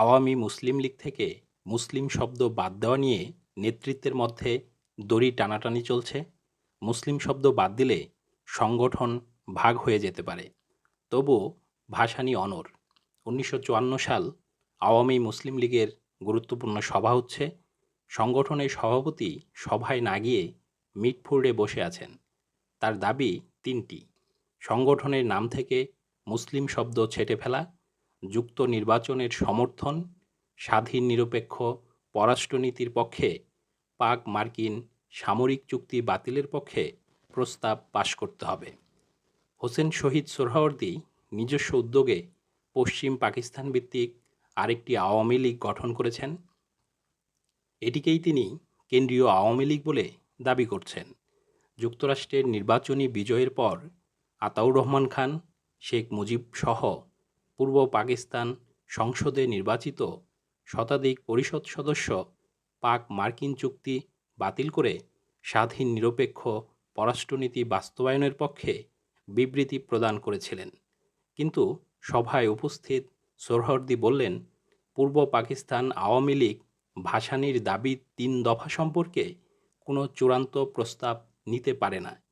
আওয়ামী মুসলিম লীগ থেকে মুসলিম শব্দ বাদ দেওয়া নিয়ে নেতৃত্বের মধ্যে দড়ি টানাটানি চলছে। মুসলিম শব্দ বাদ দিলে সংগঠন ভাগ হয়ে যেতে পারে। তবু ভাসানী অনর উনিশশো চুয়ান্ন সাল আওয়ামী মুসলিম লীগের গুরুত্বপূর্ণ সভা হচ্ছে। সংগঠনের সভাপতি সভায় না গিয়ে মিটফুর্ডে বসে আছেন। তার দাবি তিনটি। সংগঠনের নাম থেকে মুসলিম শব্দ ছেটে ফেলা যুক্ত নির্বাচনের সমর্থন, স্বাধীন নিরপেক্ষ পররাষ্ট্রনীতির পক্ষে পাক মার্কিন সামরিক চুক্তি বাতিলের পক্ষে প্রস্তাব পাশ করতে হবে। হোসেন শহীদ সোহরাওয়ার্দী নিজস্ব উদ্যোগে পশ্চিম পাকিস্তান ভিত্তিক আরেকটি আওয়ামী লীগ গঠন করেছেন। এটিকেই তিনি কেন্দ্রীয় আওয়ামী লীগ বলে দাবি করছেন। যুক্তরাষ্ট্রের নির্বাচনী বিজয়ের পর আতাউর রহমান খান, শেখ মুজিব সহ পূর্ব পাকিস্তান সংসদে নির্বাচিত শতাধিক পরিষদ সদস্য পাক মার্কিন চুক্তি বাতিল করে স্বাধীন নিরপেক্ষ পররাষ্ট্রনীতি বাস্তবায়নের পক্ষে বিবৃতি প্রদান করেছিলেন। কিন্তু সভায় উপস্থিত সোহরদি বললেন, পূর্ব পাকিস্তান আওয়ামী লীগ ভাসানির দাবি তিন দফা সম্পর্কে কোনো চূড়ান্ত প্রস্তাব নিতে পারে না।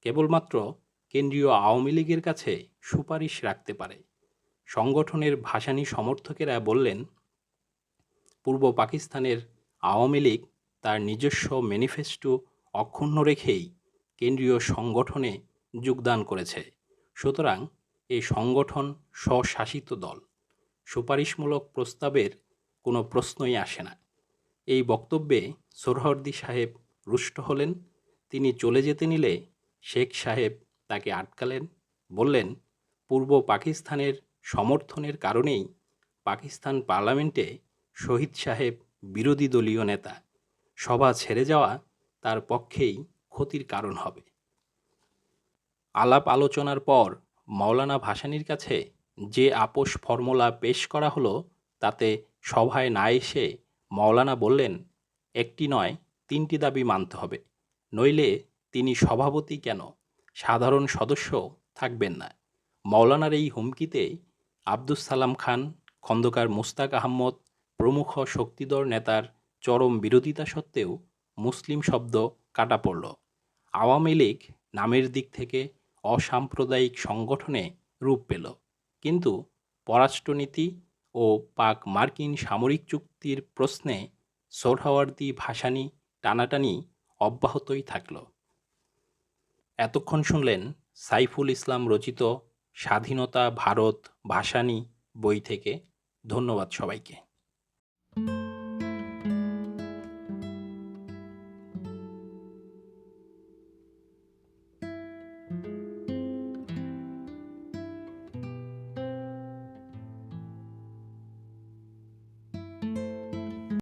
কেবলমাত্র কেন্দ্রীয় আওয়ামী লীগের কাছে সুপারিশ রাখতে পারে। সংগঠনের ভাসানী সমর্থকেরা বললেন, পূর্ব পাকিস্তানের আওয়ামী লীগ তার নিজস্ব ম্যানিফেস্টো অক্ষুণ্ণ রেখেই কেন্দ্রীয় সংগঠনে যোগদান করেছে। সুতরাং এই সংগঠন স্বশাসিত দল। সুপারিশমূলক প্রস্তাবের কোনো প্রশ্নই আসে না। এই বক্তব্যে সোহরদি সাহেব রুষ্ট হলেন। তিনি চলে যেতে নিলে শেখ সাহেব তাকে আটকালেন। বললেন, পূর্ব পাকিস্তানের সমর্থনের কারণেই পাকিস্তান পার্লামেন্টে শহীদ সাহেব বিরোধী দলীয় নেতা সভা ছেড়ে যাওয়া তার পক্ষেই ক্ষতির কারণ হবে। আলাপ আলোচনার পর মাওলানা ভাসানির কাছে যে আপোষ ফর্মুলা পেশ করা হলো, তাতে সভায় না এসে মাওলানা বললেন, একটি নয়, তিনটি দাবি মানতে হবে। নইলে তিনি সভাপতি কেন? সাধারণ সদস্য থাকবেন না। মাওলানার এই হুমকিতে আব্দুস সালাম খান, খন্দকার মুস্তাক আহমদ, প্রমুখ শক্তিধর নেতার চরম বিরোধিতা সত্ত্বেও মুসলিম শব্দ কাটা পড়ল। আওয়ামী লীগ নামের দিক থেকে অসাম্প্রদায়িক সংগঠনে রূপ পেল। কিন্তু পররাষ্ট্রনীতি ও পাক মার্কিন সামরিক চুক্তির প্রশ্নে সোহরাওয়ার্দী ভাসানি টানাটানি অব্যাহতই থাকল। এতক্ষণ শুনলেন সাইফুল ইসলাম রচিত স্বাধীনতা ভারত ভাসানী বই থেকে ধন্যবাদ সবাইকে।